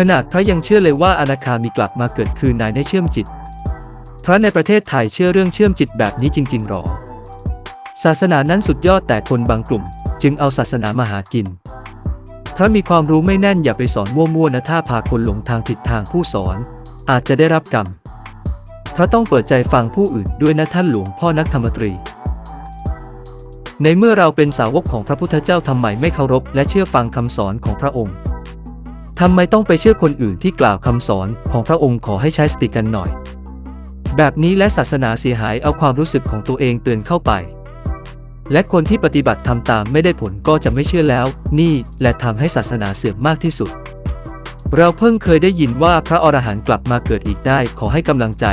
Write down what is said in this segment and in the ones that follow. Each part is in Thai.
ขนาดพระยังเชื่อเลยว่าอนาคามีกลับมาเกิดคืนนายได้เชื่อมจิต พระในประเทศไทยเชื่อเรื่องเชื่อมจิตแบบนี้จริง ๆ หรอ ศาสนานั้นสุดยอดแต่คนบางกลุ่ม จึงเอาศาสนามาหากิน พระมีความรู้ไม่แน่นอย่าไปสอนมั่วๆนะถ้าพาคนหลงทางผิดทางผู้สอน อาจจะได้รับกรรม พระต้องเปิดใจฟังผู้อื่นด้วยนะท่านหลวงพ่อนักธรรมตรีในเมื่อเราเป็นสาวกของพระพุทธเจ้าทำไมไม่เคารพและเชื่อฟังคำสอนของพระองค์ ทำไมต้องไปเชื่อคนอื่นที่กล่าวคำสอนของพระองค์ขอให้ใช้สติกันหน่อย แบบนี้และศาสนาเสียหายเอาความรู้สึกของตัวเองเตือนเข้าไป และคนที่ปฏิบัติทำตามไม่ได้ผลก็จะไม่เชื่อแล้ว นี่และทำให้ศาสนาเสื่อมมากที่สุด เราเพิ่งเคยได้ยินว่าพระอรหันต์กลับมาเกิดอีกได้ขอให้กำลังใจ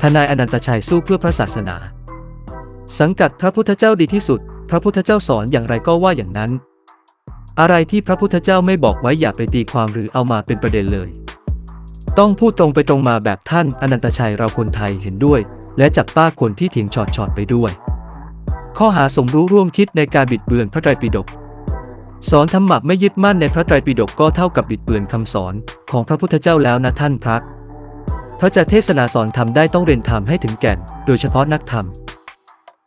ทนายอนันตชัยสู้เพื่อพระศาสนา สังกัดพระพุทธเจ้าดีที่สุด พระพุทธเจ้าสอนอย่างไรก็ว่าอย่างนั้น อะไรที่พระพุทธเจ้าไม่บอกไว้อย่าไปตีความหรือเอามาเป็นประเด็นเลย ต้องพูดตรงไปตรงมาแบบท่านอนันตชัยเราคนไทยเห็นด้วย และจับป้าคนที่เถียงชอดชอดไปด้วย ข้อหาสมรู้ร่วมคิดในการบิดเบือนพระไตรปิฎกสอนธรรมะไม่ยึดมั่นในพระไตรปิฎกก็เท่ากับบิดเบือนคำสอนของพระพุทธเจ้าแล้วนะท่านพระพระจะเทศนาสอนธรรมได้ต้องเรียนธรรมให้ถึงแก่น โดยเฉพาะนักธรรม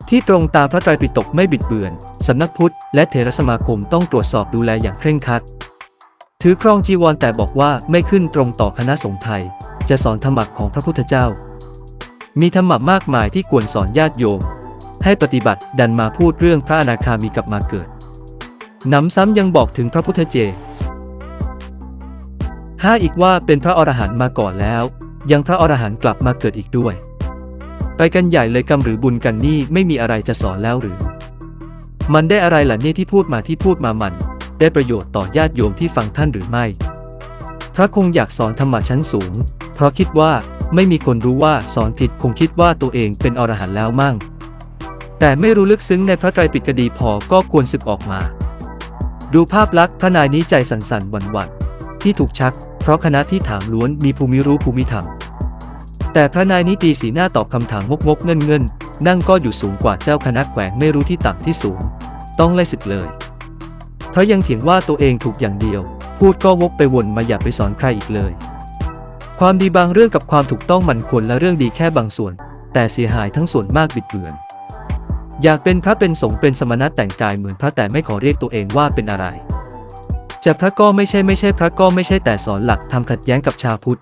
ที่ตรงตามพระไตรปิฎกไม่บิดเบือน สำนักพุทธและเถรสมาคมต้องตรวจสอบดูแลอย่างเคร่งครัด ถือครองจีวรแต่บอกว่าไม่ขึ้นตรงต่อคณะสงฆ์ไทย จะสอนธรรมะของพระพุทธเจ้า มีธรรมะมากมายที่ควรสอนญาติโยม ให้ปฏิบัติดันมาพูดเรื่องพระอนาคามีกลับมาเกิดหนำซ้ำยังบอกถึงพระพุทธเจห้าอีกว่าเป็นพระอรหันต์มาก่อนแล้ว ยังพระอรหันต์กลับมาเกิดอีกด้วย ไปกันใหญ่เลยกรรมหรือบุญกันนี่ไม่มีอะไรจะสอนแล้วหรือ มันได้อะไรล่ะเนี่ยที่พูดมาที่พูดมามัน ได้ประโยชน์ต่อญาติโยมที่ฟังท่านหรือไม่ พระคงอยากสอนธรรมะชั้นสูง เพราะคิดว่าไม่มีคนรู้ว่าสอนผิดคงคิดว่าตัวเองเป็นอรหันต์แล้วมั่ง แต่ไม่รู้ลึกซึ้งในพระไตรปิฎกดีพอก็ควรศึกออกมา ดูภาพลักษณ์พระนายนี้ใจสั่นๆหวั่นๆที่ถูกชัก เพราะคณะที่ถามล้วนมีภูมิรู้ภูมิธรรม แต่พระนายนี้ตีสีหน้าตอบคำถามงกๆเงินเงิน นั่งก็อยู่สูงกว่าเจ้าคณะแขวงไม่รู้ที่ต่ำที่สูง ต้องไล่ศึกเลยเพราะยังเถียงว่าตัวเองถูกอย่างเดียว พูดก็วกไปวนมาอย่าไปสอนใครอีกเลย ความดีบางเรื่องกับความถูกต้องมันควรและเรื่องดีแค่บางส่วน แต่เสียหายทั้งส่วนมากบิดเบือน อยากเป็นพระเป็นสงฆ์เป็นสมณะแต่งกายเหมือนพระแต่ไม่ขอเรียกตัวเองว่าเป็นอะไรจะพระก็ไม่ใช่ไม่ใช่พระก็ไม่ใช่แต่สอนหลักทำขัดแย้งกับชาวพุทธ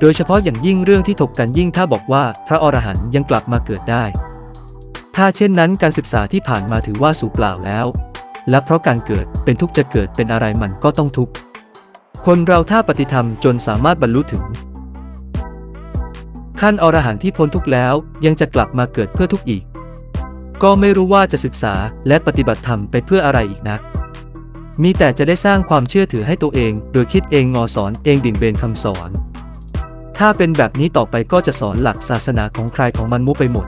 โดยเฉพาะอย่างยิ่งเรื่องที่ถกกันยิ่งถ้าบอกว่าพระอรหันต์ยังกลับมาเกิดได้ ถ้าเช่นนั้นการศึกษาที่ผ่านมาถือว่าสูญเปล่าแล้ว และเพราะการเกิดเป็นทุกข์จะเกิดเป็นอะไรมันก็ต้องทุกข์ คนเราถ้าปฏิธรรมจนสามารถบรรลุถึง ขั้นอรหันต์ที่พ้นทุกข์แล้วยังจะกลับมาเกิดเพื่อทุกข์อีก ก็ไม่รู้ว่าจะศึกษาและปฏิบัติธรรมไปเพื่ออะไรอีกนะมีแต่จะได้สร้างความเชื่อถือให้ตัวเอง โดยคิดเองงอสอนเองดิ่งเบนคำสอน ถ้าเป็นแบบนี้ต่อไปก็จะสอนหลักศาสนาของใครของมันมุไปหมด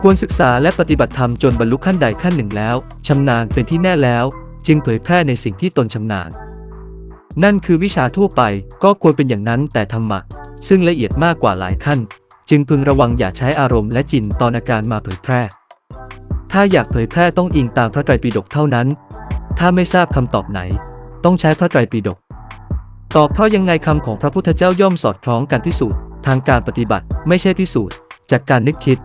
ควรศึกษาและปฏิบัติธรรมจนบรรลุขั้นใดขั้นหนึ่งแล้วชำนาญเป็นที่แน่แล้ว จึงเผยแพร่ในสิ่งที่ตนชำนาญ นั่นคือวิชาทั่วไปก็ควรเป็นอย่างนั้นแต่ธรรมะ ซึ่งละเอียดมากกว่าหลายขั้น จึงพึงระวังอย่าใช้อารมณ์และจินตอนอาการมาเผยแพร่ ถ้าอยากเผยแพร่ต้องอิงตามพระไตรปิฎกเท่านั้น ถ้าไม่ทราบคำตอบไหน ต้องใช้พระไตรปิฎก ตอบเพราะยังไงคำของพระพุทธเจ้าย่อมสอดคล้องกันพิสูจน์ทางการปฏิบัติไม่ใช่พิสูจน์จากการนึกคิด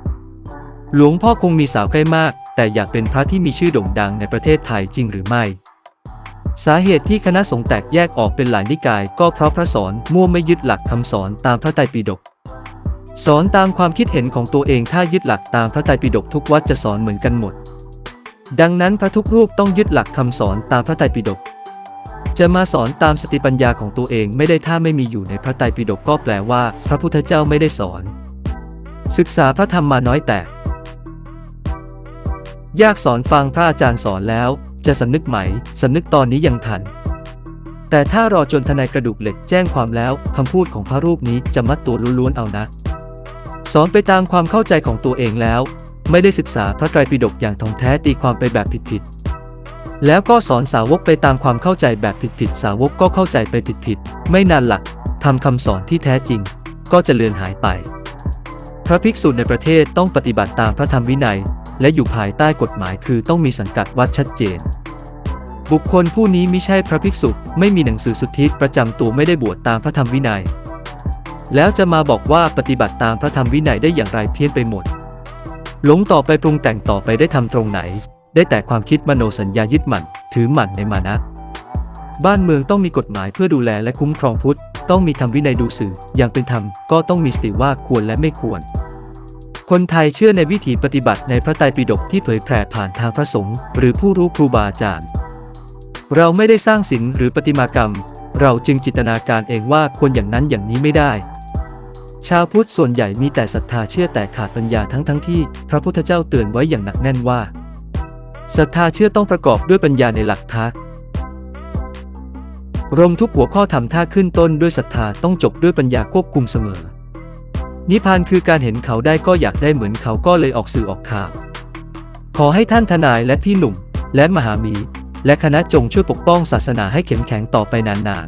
หลวงพ่อคงมีสาวใกล้มาก แต่อยากเป็นพระที่มีชื่อโด่งดังในประเทศไทยจริงหรือไม่ สาเหตุที่คณะสงฆ์แตกแยกออกเป็นหลายนิกาย ก็เพราะพระสอนมั่วไม่ยึดหลักคำสอนตามพระไตรปิฎกสอนตามความคิดเห็นของตัวเองถ้ายึดหลักตามพระไตรปิฎกทุกวัดจะสอนเหมือนกันหมด ดังนั้นพระทุกรูปต้องยึดหลักคำสอนตามพระไตรปิฎก จะมาสอนตามสติปัญญาของตัวเองไม่ได้ถ้าไม่มีอยู่ในพระไตรปิฎกก็แปลว่า พระพุทธเจ้าไม่ได้สอน ศึกษาพระธรรมมาน้อยแต่ ยากสอนฟังพระอาจารย์สอนแล้ว จะสำนึกไหมสำนึกตอนนี้ยังทัน แต่ถ้ารอจนทนายกระดูกเหล็กแจ้งความแล้วคำพูดของพระรูปนี้จะมัดตัวล้วนๆเอานะ สอนไปตามความเข้าใจของตัวเองแล้ว ไม่ได้ศึกษาพระไตรปิฎกอย่างท่องแท้ตีความไปแบบผิดๆ แล้วก็สอนสาวกไปตามความเข้าใจแบบผิดๆ สาวกก็เข้าใจไปผิดๆ ไม่นานหลักทำคำสอนที่แท้จริง ก็จะเลือนหายไป พระภิกษุในประเทศต้องปฏิบัติตามพระธรรมวินัย และอยู่ภายใต้กฎหมายคือต้องมีสังกัดวัดชัดเจน บุคคลผู้นี้ไมิใช่พระภิกษุ ไม่มีหนังสือสุทธิประจำตัวไม่ได้บวชตามพระธรรมวินัย แล้วจะมาบอกว่าปฏิบัติตามพระธรรมวินัยได้อย่างไรเพี้ยนไปหมด หลงต่อไปปรุงแต่งต่อไปได้ทำตรงไหน ได้แต่ความคิดมโนสัญญายึดมั่นถือมั่นในมานะ บ้านเมืองต้องมีกฎหมายเพื่อดูแลและคุ้มครองพุทธ ต้องมีธรรมวินัยดูสื่อ อย่างเป็นธรรมก็ต้องมีสติว่าควรและไม่ควร คนไทยเชื่อในวิถีปฏิบัติในพระไตรปิฎกที่เผยแผ่ผ่านทางพระสงฆ์หรือผู้รู้ครูบาอาจารย์ เราไม่ได้สร้างศิลป์หรือประติมากรรม เราจึงจินตนาการเองว่าควรอย่างนั้นอย่างนี้ไม่ได้ชาวพุทธส่วนใหญ่มีแต่ศรัทธาเชื่อแต่ขาดปัญญาทั้งทั้งที่ พระพุทธเจ้าเตือนไว้อย่างหนักแน่นว่า ศรัทธาเชื่อต้องประกอบด้วยปัญญาในหลักทักรมทุกหัวข้อทำท่าขึ้นต้นด้วยศรัทธาต้องจบด้วยปัญญาควบคุมเสมอ นิพพานคือการเห็นเขาได้ก็อยากได้เหมือนเขาก็เลยออกสื่อออกข่าว ขอให้ท่านทนายและพี่หนุ่ม และมหามี และคณะจงช่วยปกป้องศาสนาให้เข้มแข็งต่อไปนาน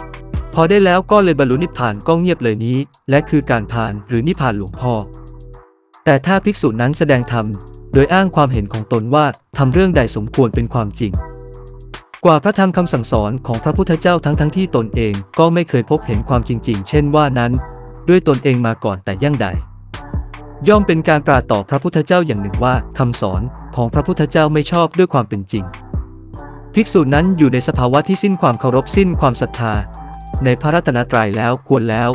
ๆ พอได้แล้วก็เลยบรรลุนิพพานก็เงียบเลยนี้ และคือการพานหรือนิพพานหลวงพ่อ แต่ถ้าภิกษุนั้นแสดงธรรม โดยอ้างความเห็นของตนว่าทำเรื่องใดสมควรเป็นความจริง กว่าพระธรรมคำสั่งสอนของพระพุทธเจ้าทั้งทั้งที่ตนเองก็ไม่เคยพบเห็นความจริง ๆ เช่นว่านั้น ด้วยตนเองมาก่อนแต่ยั่งใด ย่อมเป็นการปราต่อพระพุทธเจ้าอย่างหนึ่งว่าคำสอนของพระพุทธเจ้าไม่ชอบด้วยความเป็นจริง ภิกษุนั้นอยู่ในสภาวะที่สิ้นความเคารพสิ้นความศรัทธา ในพระรัตนตรัยแล้วควรแล้ว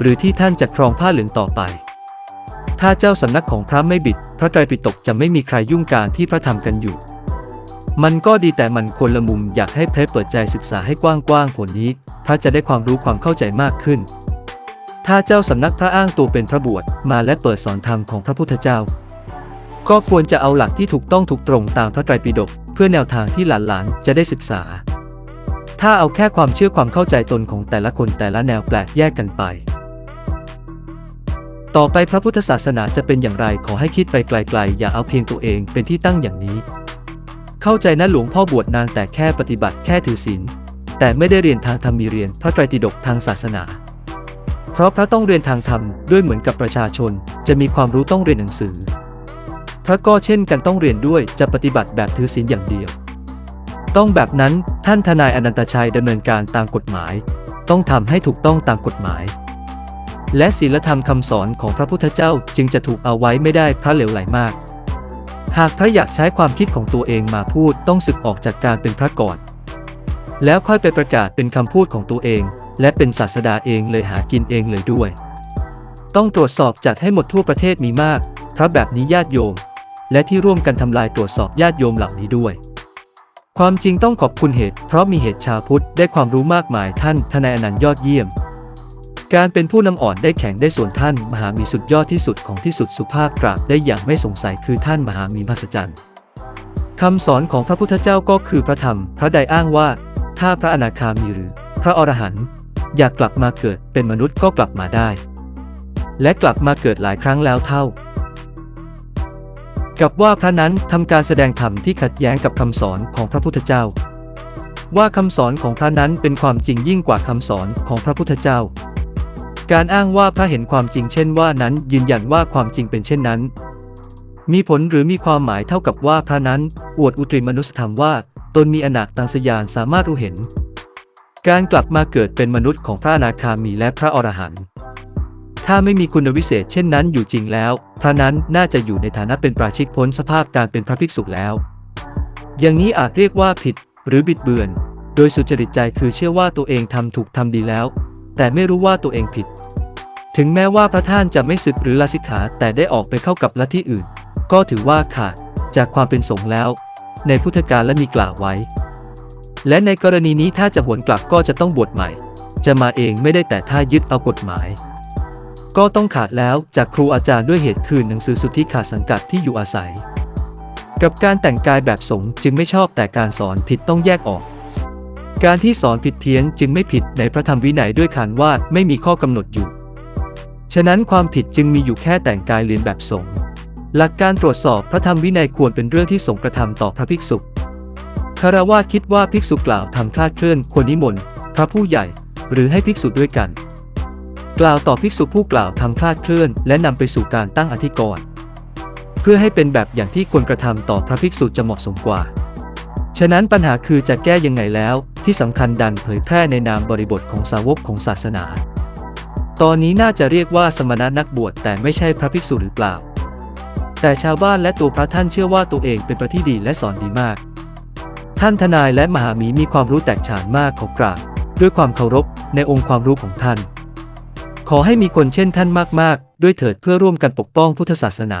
หรือที่ท่านจะครองผ้าเหลืองต่อไป ถ้าเจ้าสำนักของพระไม่บิด พระไตรปิฎกจะไม่มีใครยุ่งการที่พระธรรมกันอยู่ มันก็ดีแต่มันคนละมุมอยากให้เพรเปิดใจศึกษาให้กว้างๆผลนี้ พระจะได้ความรู้ความเข้าใจมากขึ้น ถ้าเจ้าสำนักพระอ้างตัวเป็นพระบวชมาและเปิดสอนธรรมของพระพุทธเจ้า ก็ควรจะเอาหลักที่ถูกต้องถูกตรงตามพระไตรปิฎกเพื่อแนวทางที่หลานๆจะได้ศึกษา ถ้าเอาแค่ความเชื่อความเข้าใจตนของแต่ละคนแต่ละแนวแปลกแยกกันไป ต่อไปพระพุทธศาสนาจะเป็นอย่างไรขอให้คิดไปไกลๆ อย่าเอาเพียงตัวเองเป็นที่ตั้งอย่างนี้ เข้าใจนะหลวงพ่อบวชนานแต่แค่ปฏิบัติแค่ถือศีลแต่ไม่ได้เรียนทางธรรมมีเรียนพระไตรปิฎกทางศาสนา เพราะพระต้องเรียนทางธรรมด้วยเหมือนกับประชาชน จะมีความรู้ต้องเรียนหนังสือ พระก็เช่นกันต้องเรียนด้วยจะปฏิบัติแบบถือศีลอย่างเดียว ต้องแบบนั้นท่านทนายอนันตชัยดำเนินการตามกฎหมาย ต้องทำให้ถูกต้องตามกฎหมาย และศีลธรรมคำสอนของพระพุทธเจ้าจึงจะถูกเอาไว้ไม่ได้พระเหลวไหลมาก หากพระอยากใช้ความคิดของตัวเองมาพูดต้องสึกออกจากการเป็นพระก่อน แล้วค่อยไปประกาศเป็นคำพูดของตัวเอง และเป็นศาสดาเองเลยหากินเองเลยด้วย ต้องตรวจสอบจัดให้หมดทั่วประเทศมีมาก พระแบบนี้ญาติโยม และที่ร่วมกันทำลายตรวจสอบญาติโยมเหล่านี้ด้วยความจริงต้องขอบคุณเหตุ เพราะมีเหตุชาพุทธได้ความรู้มากมายท่านทนายอนันต์ยอดเยี่ยม การเป็นผู้นำอ่อนได้แข็งได้ส่วนท่านมหามีสุดยอดที่สุดของที่สุดสุภาพกราบได้อย่างไม่สงสัยคือท่านมหามีมหัศจรรย์คำสอนของพระพุทธเจ้าก็คือพระธรรม พระใดอ้างว่า ถ้าพระอนาคามีหรือ พระอรหันต์อยากกลับมาเกิดเป็นมนุษย์ก็กลับมาได้ และกลับมาเกิดหลายครั้งแล้วเท่า กับว่าพระนั้นทำการแสดงธรรมที่ขัดแย้งกับคำสอนของพระพุทธเจ้า ว่าคำสอนของพระนั้นเป็นความจริงยิ่งกว่าคำสอนของพระพุทธเจ้า การอ้างว่าพระเห็นความจริงเช่นว่านั้นยืนยันว่าความจริงเป็นเช่นนั้น มีผลหรือมีความหมายเท่ากับว่าพระนั้น อวดอุตริมนุสธรรมว่าตนมีอนาคตังสยานสามารถรู้เห็น การกลับมาเกิดเป็นมนุษย์ของพระอนาคามีและพระอรหันต์ถ้าไม่มีคุณวิเศษเช่นนั้นอยู่จริงแล้ว พระนั้นน่าจะอยู่ในฐานะเป็นปราชิกพ้นสภาพการเป็นพระภิกษุแล้ว อย่างนี้อาจเรียกว่าผิดหรือบิดเบือน โดยสุจริตใจคือเชื่อว่าตัวเองทำถูกทำดีแล้ว แต่ไม่รู้ว่าตัวเองผิด ถึงแม้ว่าพระท่านจะไม่ศึกหรือลาสิกขาแต่ได้ออกไปเข้ากับลัทธิอื่น ก็ถือว่าขาดจากความเป็นสงฆ์แล้ว ในพุทธกาลและมีกล่าวไว้ และในกรณีนี้ถ้าจะหวนกลับก็จะต้องบวชใหม่ จะมาเองไม่ได้แต่ถ้ายึดเอากฎหมาย ก็ต้องขาดแล้วจากครูอาจารย์ด้วยเหตุคืนหนังสือสุทธิขาดสังกัดที่อยู่อาศัย กับการแต่งกายแบบสงฆ์จึงไม่ชอบแต่การสอนผิดต้องแยกออก การที่สอนผิดเพี้ยนจึงไม่ผิดในพระธรรมวินัยด้วยขานว่าไม่มีข้อกำหนดอยู่ ฉะนั้นความผิดจึงมีอยู่แค่แต่งกายเลียนแบบสงฆ์หลักการตรวจสอบพระธรรมวินัยควรเป็นเรื่องที่สงฆ์กระทำต่อพระภิกษุคารวะคิดว่าภิกษุกล่าวทำคลาดเคลื่อนควรนิมนต์พระผู้ใหญ่ หรือให้ภิกษุด้วยกัน กล่าวต่อภิกษุผู้กล่าวทำคลาดเคลื่อน และนำไปสู่การตั้งอธิกรณ์เพื่อให้เป็นแบบอย่างที่ควรกระทำต่อพระภิกษุจะเหมาะสมกว่า ฉะนั้นปัญหาคือจะแก้ยังไงแล้ว ที่สำคัญดันเผยแพร่ในนามบริบทของสาวกของศาสนา ตอนนี้น่าจะเรียกว่าสมณะนักบวชแต่ไม่ใช่พระภิกษุหรือเปล่า แต่ชาวบ้านและตัวพระท่านเชื่อว่าตัวเองเป็นพระที่ดีและสอนดีมาก ท่านทนายและมหาหมีมีความรู้แตกฉานมากขอกราบด้วยความเคารพในองค์ความรู้ของท่าน ขอให้มีคนเช่นท่านมากๆ ด้วยเถิดเพื่อร่วมกันปกป้องพุทธศาสนา